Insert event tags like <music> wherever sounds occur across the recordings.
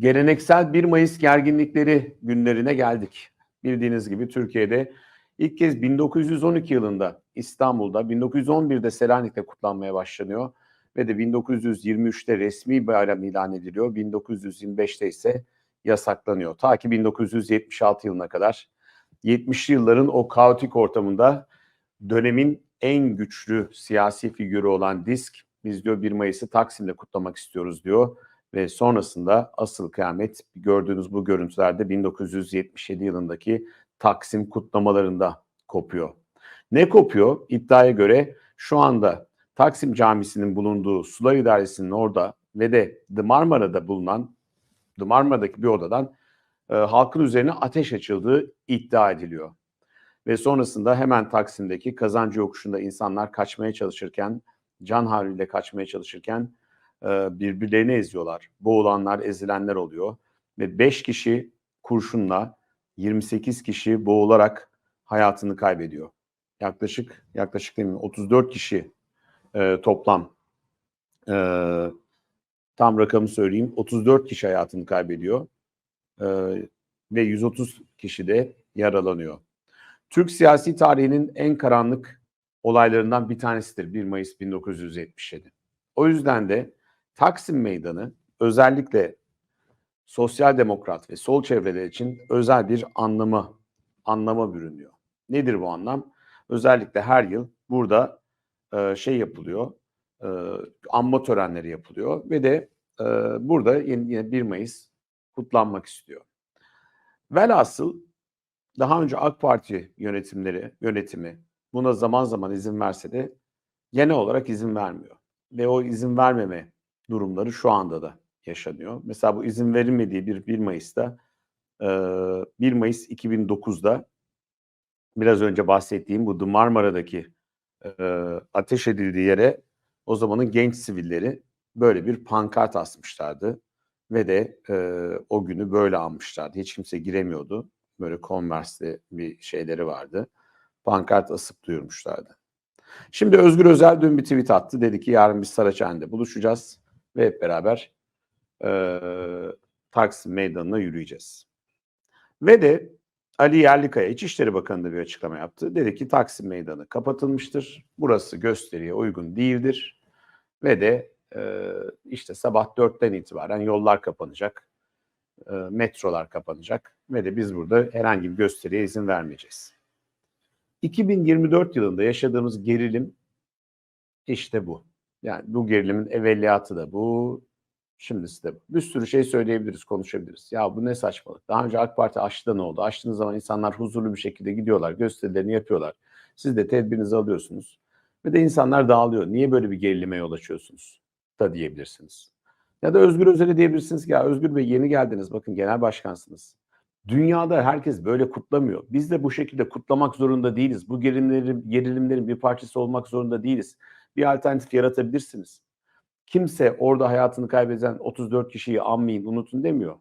Geleneksel 1 Mayıs gerginlikleri günlerine geldik. Bildiğiniz gibi Türkiye'de ilk kez 1912 yılında İstanbul'da, 1911'de Selanik'te kutlanmaya başlanıyor ve de 1923'te resmi bayram ilan ediliyor. 1925'te ise yasaklanıyor. Ta ki 1976 yılına kadar 70'li yılların o kaotik ortamında dönemin en güçlü siyasi figürü olan Disk biz diyor 1 Mayıs'ı Taksim'de kutlamak istiyoruz diyor ve sonrasında asıl kıyamet gördüğünüz bu görüntülerde 1977 yılındaki Taksim kutlamalarında kopuyor. Ne kopuyor? İddiaya göre şu anda Taksim Camisi'nin bulunduğu Sular İdaresi'nin orada ve de The bulunan The bir odadan e, halkın üzerine ateş açıldığı iddia ediliyor. Ve sonrasında hemen Taksim'deki kazancı yokuşunda insanlar kaçmaya çalışırken, can havliyle kaçmaya çalışırken e, birbirlerini eziyorlar. Boğulanlar, ezilenler oluyor. Ve 5 kişi kurşunla, 28 kişi boğularak hayatını kaybediyor. Yaklaşık, yaklaşık değil mi? 34 kişi e, toplam. E, tam rakamı söyleyeyim. 34 kişi hayatını kaybediyor. E, ve 130 kişi de yaralanıyor. Türk siyasi tarihinin en karanlık olaylarından bir tanesidir 1 Mayıs 1977. O yüzden de Taksim Meydanı özellikle sosyal demokrat ve sol çevreler için özel bir anlama anlama bürünüyor. Nedir bu anlam? Özellikle her yıl burada e, şey yapılıyor, e, anma törenleri yapılıyor ve de e, burada yine, yine 1 Mayıs kutlanmak istiyor. Velhasıl daha önce AK Parti yönetimleri, yönetimi buna zaman zaman izin verse de genel olarak izin vermiyor. Ve o izin vermeme durumları şu anda da yaşanıyor. Mesela bu izin verilmediği bir 1 Mayıs'ta 1 Mayıs 2009'da biraz önce bahsettiğim bu Marmara'daki ateş edildiği yere o zamanın genç sivilleri böyle bir pankart asmışlardı ve de o günü böyle anmışlardı. Hiç kimse giremiyordu. Böyle Converse'li bir şeyleri vardı. Pankart asıp duyurmuşlardı. Şimdi Özgür Özel dün bir tweet attı. Dedi ki yarın biz Saraçhane'de buluşacağız ve hep beraber e, Taksim Meydanı'na yürüyeceğiz. Ve de Ali Yerlikaya İçişleri Bakanı da bir açıklama yaptı. Dedi ki Taksim Meydanı kapatılmıştır. Burası gösteriye uygun değildir. Ve de e, işte sabah dörtten itibaren yollar kapanacak. E, metrolar kapanacak. Ve de biz burada herhangi bir gösteriye izin vermeyeceğiz. 2024 yılında yaşadığımız gerilim işte bu. Yani bu gerilimin evveliyatı da bu, şimdisi de bu. Bir sürü şey söyleyebiliriz, konuşabiliriz. Ya bu ne saçmalık. Daha önce AK Parti açtı ne oldu? Açtığınız zaman insanlar huzurlu bir şekilde gidiyorlar, gösterilerini yapıyorlar. Siz de tedbirinizi alıyorsunuz. Ve de insanlar dağılıyor. Niye böyle bir gerilime yol açıyorsunuz? Da diyebilirsiniz. Ya da Özgür Özel'e diyebilirsiniz ki ya Özgür Bey yeni geldiniz. Bakın genel başkansınız. Dünyada herkes böyle kutlamıyor. Biz de bu şekilde kutlamak zorunda değiliz. Bu gerilimlerin, gerilimlerin bir parçası olmak zorunda değiliz. Bir alternatif yaratabilirsiniz. Kimse orada hayatını kaybeden 34 kişiyi anmayın, unutun demiyor.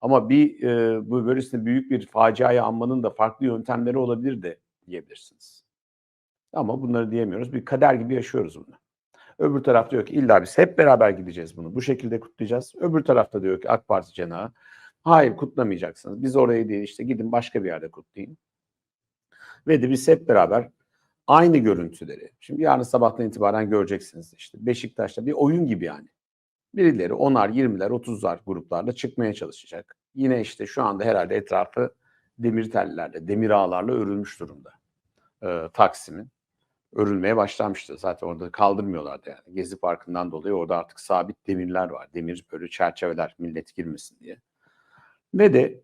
Ama bir e, bu böylesine büyük bir faciayı anmanın da farklı yöntemleri olabilir de diyebilirsiniz. Ama bunları diyemiyoruz. Bir kader gibi yaşıyoruz bunu. Öbür taraf diyor ki illa biz hep beraber gideceğiz bunu. Bu şekilde kutlayacağız. Öbür tarafta diyor ki AK Parti cenahı Hayır kutlamayacaksınız. Biz oraya değil işte gidin başka bir yerde kutlayın. Ve de biz hep beraber aynı görüntüleri. Şimdi yarın sabahtan itibaren göreceksiniz işte. Beşiktaş'ta bir oyun gibi yani. Birileri 10'ar, 20'ler, 30'lar gruplarla çıkmaya çalışacak. Yine işte şu anda herhalde etrafı demir tellerle, demir ağlarla örülmüş durumda. Ee, Taksim'in örülmeye başlamıştı. Zaten orada kaldırmıyorlardı yani. Gezi Parkı'ndan dolayı orada artık sabit demirler var. Demir böyle çerçeveler millet girmesin diye. Ve de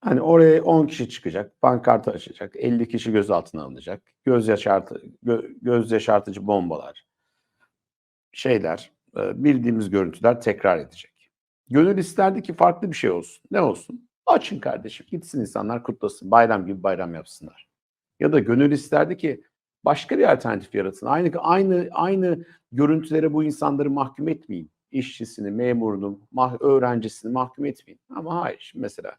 hani oraya 10 kişi çıkacak, pankartı açacak, 50 kişi gözaltına alınacak, göz, yaşartı, gö, göz yaşartıcı bombalar, şeyler, bildiğimiz görüntüler tekrar edecek. Gönül isterdi ki farklı bir şey olsun. Ne olsun? Açın kardeşim, gitsin insanlar kutlasın, bayram gibi bayram yapsınlar. Ya da gönül isterdi ki başka bir alternatif yaratın. Aynı aynı aynı görüntülere bu insanları mahkum etmeyin işçisini, memurunu, mah öğrencisini mahkum etmeyin. Ama hayır şimdi mesela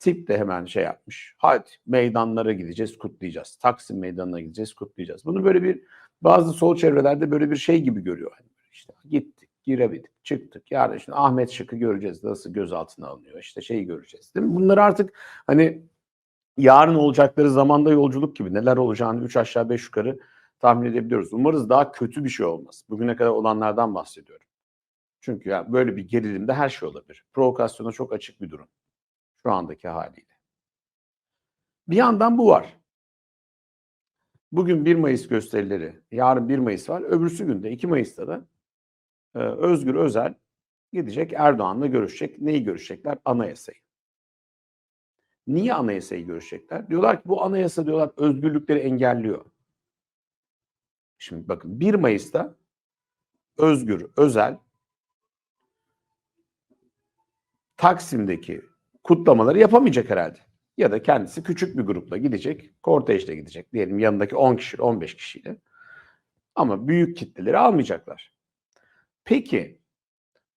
tip de hemen şey yapmış. Hadi meydanlara gideceğiz, kutlayacağız. Taksim meydanına gideceğiz, kutlayacağız. Bunu böyle bir bazı sol çevrelerde böyle bir şey gibi görüyor. Hani işte gittik, girebildik, çıktık. Yarın işte Ahmet Şık'ı göreceğiz. Nasıl gözaltına alınıyor. İşte şeyi göreceğiz. Değil mi? Bunları artık hani yarın olacakları zamanda yolculuk gibi neler olacağını üç aşağı beş yukarı tahmin edebiliyoruz. Umarız daha kötü bir şey olmaz. Bugüne kadar olanlardan bahsediyorum. Çünkü ya böyle bir gerilimde her şey olabilir. Provokasyona çok açık bir durum. Şu andaki haliyle. Bir yandan bu var. Bugün 1 Mayıs gösterileri, yarın 1 Mayıs var. Öbürsü günde 2 Mayıs'ta da e, Özgür Özel gidecek Erdoğan'la görüşecek. Neyi görüşecekler? Anayasayı. Niye anayasayı görüşecekler? Diyorlar ki bu anayasa diyorlar özgürlükleri engelliyor. Şimdi bakın 1 Mayıs'ta Özgür Özel Taksim'deki kutlamaları yapamayacak herhalde. Ya da kendisi küçük bir grupla gidecek, kortejle gidecek. Diyelim yanındaki 10 kişi, 15 kişiyle. Ama büyük kitleleri almayacaklar. Peki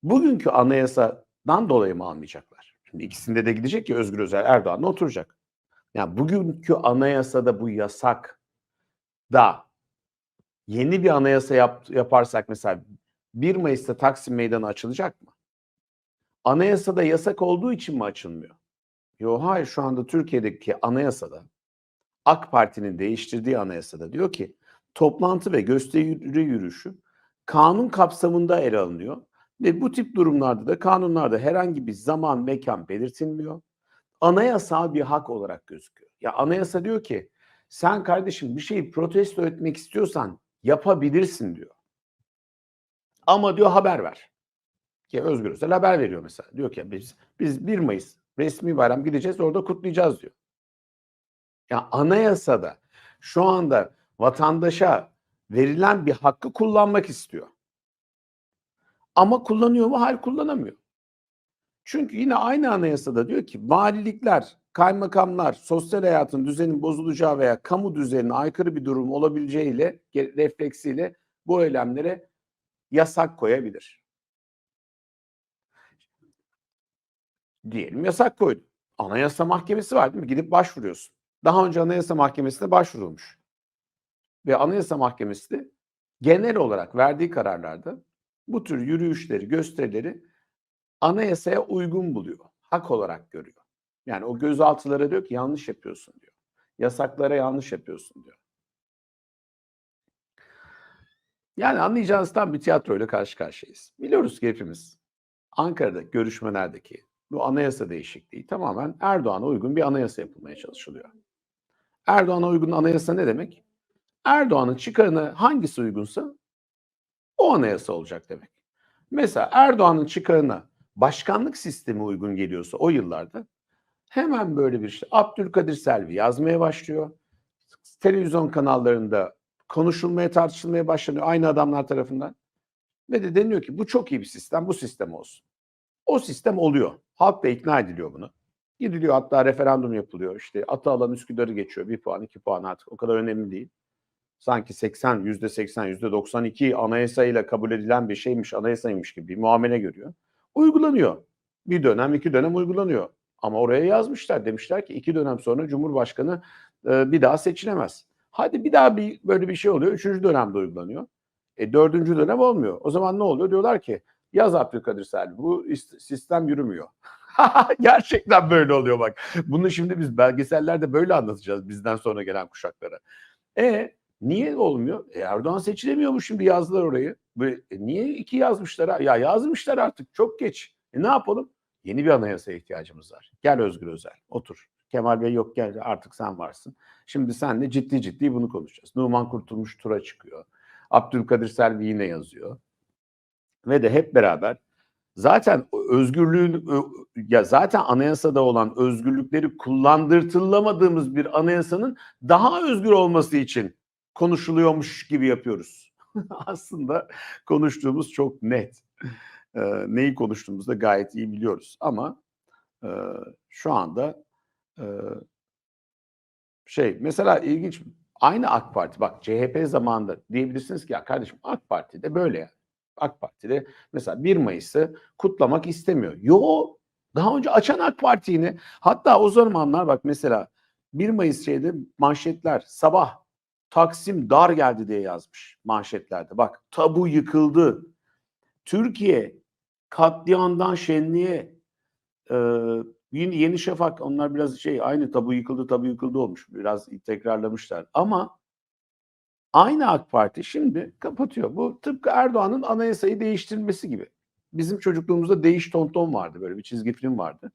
bugünkü anayasadan dolayı mı almayacaklar? Şimdi ikisinde de gidecek ki Özgür Özel Erdoğan'la oturacak. Yani bugünkü anayasada bu yasak da yeni bir anayasa yap, yaparsak mesela 1 Mayıs'ta Taksim Meydanı açılacak mı? Anayasada yasak olduğu için mi açılmıyor? Yok hayır şu anda Türkiye'deki anayasada AK Parti'nin değiştirdiği anayasada diyor ki toplantı ve gösteri yürüyüşü kanun kapsamında ele alınıyor. Ve bu tip durumlarda da kanunlarda herhangi bir zaman mekan belirtilmiyor. Anayasal bir hak olarak gözüküyor. Ya anayasa diyor ki sen kardeşim bir şeyi protesto etmek istiyorsan yapabilirsin diyor. Ama diyor haber ver. Ki Özgür Özel haber veriyor mesela. Diyor ki biz biz 1 Mayıs resmi bayram gideceğiz orada kutlayacağız diyor. Ya anayasada şu anda vatandaşa verilen bir hakkı kullanmak istiyor. Ama kullanıyor mu? Hayır kullanamıyor. Çünkü yine aynı anayasada diyor ki valilikler, kaymakamlar sosyal hayatın düzenin bozulacağı veya kamu düzenine aykırı bir durum olabileceğiyle refleksiyle bu eylemlere yasak koyabilir. Diyelim yasak koydu. Anayasa Mahkemesi var değil mi? Gidip başvuruyorsun. Daha önce Anayasa Mahkemesi'ne başvurulmuş. Ve Anayasa Mahkemesi de genel olarak verdiği kararlarda bu tür yürüyüşleri, gösterileri anayasaya uygun buluyor. Hak olarak görüyor. Yani o gözaltılara diyor ki yanlış yapıyorsun diyor. Yasaklara yanlış yapıyorsun diyor. Yani anlayacağınız tam bir tiyatroyla karşı karşıyayız. Biliyoruz ki hepimiz Ankara'da görüşmelerdeki bu anayasa değişikliği tamamen Erdoğan'a uygun bir anayasa yapılmaya çalışılıyor. Erdoğan'a uygun anayasa ne demek? Erdoğan'ın çıkarına hangisi uygunsa o anayasa olacak demek. Mesela Erdoğan'ın çıkarına başkanlık sistemi uygun geliyorsa o yıllarda hemen böyle bir şey. Abdülkadir Selvi yazmaya başlıyor. Televizyon kanallarında konuşulmaya tartışılmaya başlanıyor aynı adamlar tarafından. Ve de deniyor ki bu çok iyi bir sistem bu sistem olsun. O sistem oluyor. Halk da ikna ediliyor bunu. Gidiliyor hatta referandum yapılıyor. İşte atı alan Üsküdar'ı geçiyor. Bir puan, iki puan artık o kadar önemli değil. Sanki 80, yüzde 80, yüzde 92 anayasayla kabul edilen bir şeymiş, anayasaymış gibi bir muamele görüyor. Uygulanıyor. Bir dönem, iki dönem uygulanıyor. Ama oraya yazmışlar. Demişler ki iki dönem sonra Cumhurbaşkanı e, bir daha seçilemez. Hadi bir daha bir böyle bir şey oluyor. Üçüncü dönemde uygulanıyor. E, dördüncü dönem olmuyor. O zaman ne oluyor? Diyorlar ki yaz Abdülkadir Selvi bu sistem yürümüyor. <laughs> Gerçekten böyle oluyor bak. Bunu şimdi biz belgesellerde böyle anlatacağız bizden sonra gelen kuşaklara. E niye olmuyor? E, Erdoğan seçilemiyor mu şimdi yazdılar orayı. E, niye iki yazmışlar? Ya yazmışlar artık çok geç. E ne yapalım? Yeni bir anayasaya ihtiyacımız var. Gel Özgür Özel otur. Kemal Bey yok gel artık sen varsın. Şimdi senle ciddi ciddi bunu konuşacağız. Numan Kurtulmuş tura çıkıyor. Abdülkadir Selvi yine yazıyor. Ve de hep beraber zaten özgürlüğün ya zaten anayasada olan özgürlükleri kullandırtılamadığımız bir anayasanın daha özgür olması için konuşuluyormuş gibi yapıyoruz. <laughs> Aslında konuştuğumuz çok net. E, neyi konuştuğumuzu da gayet iyi biliyoruz ama e, şu anda e, şey mesela ilginç aynı AK Parti bak CHP zamanında diyebilirsiniz ki ya kardeşim AK Parti'de böyle yani. AK Parti'de mesela 1 Mayıs'ı kutlamak istemiyor. Yo daha önce açan AK Parti yine. Hatta o zamanlar bak mesela 1 Mayıs şeyde manşetler sabah Taksim dar geldi diye yazmış manşetlerde. Bak tabu yıkıldı. Türkiye katliamdan şenliğe e, yeni, yeni Şafak onlar biraz şey aynı tabu yıkıldı tabu yıkıldı olmuş. Biraz tekrarlamışlar. Ama aynı AK Parti şimdi kapatıyor. Bu tıpkı Erdoğan'ın anayasayı değiştirmesi gibi. Bizim çocukluğumuzda Değiş Tonton vardı böyle bir çizgi film vardı.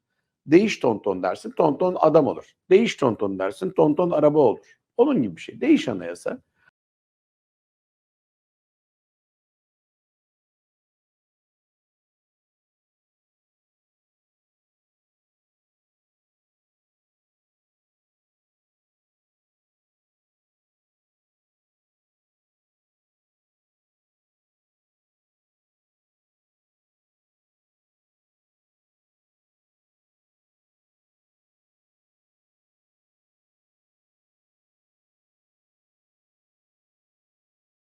Değiş Tonton dersin, Tonton adam olur. Değiş Tonton dersin, Tonton araba olur. Onun gibi bir şey. Değiş anayasa.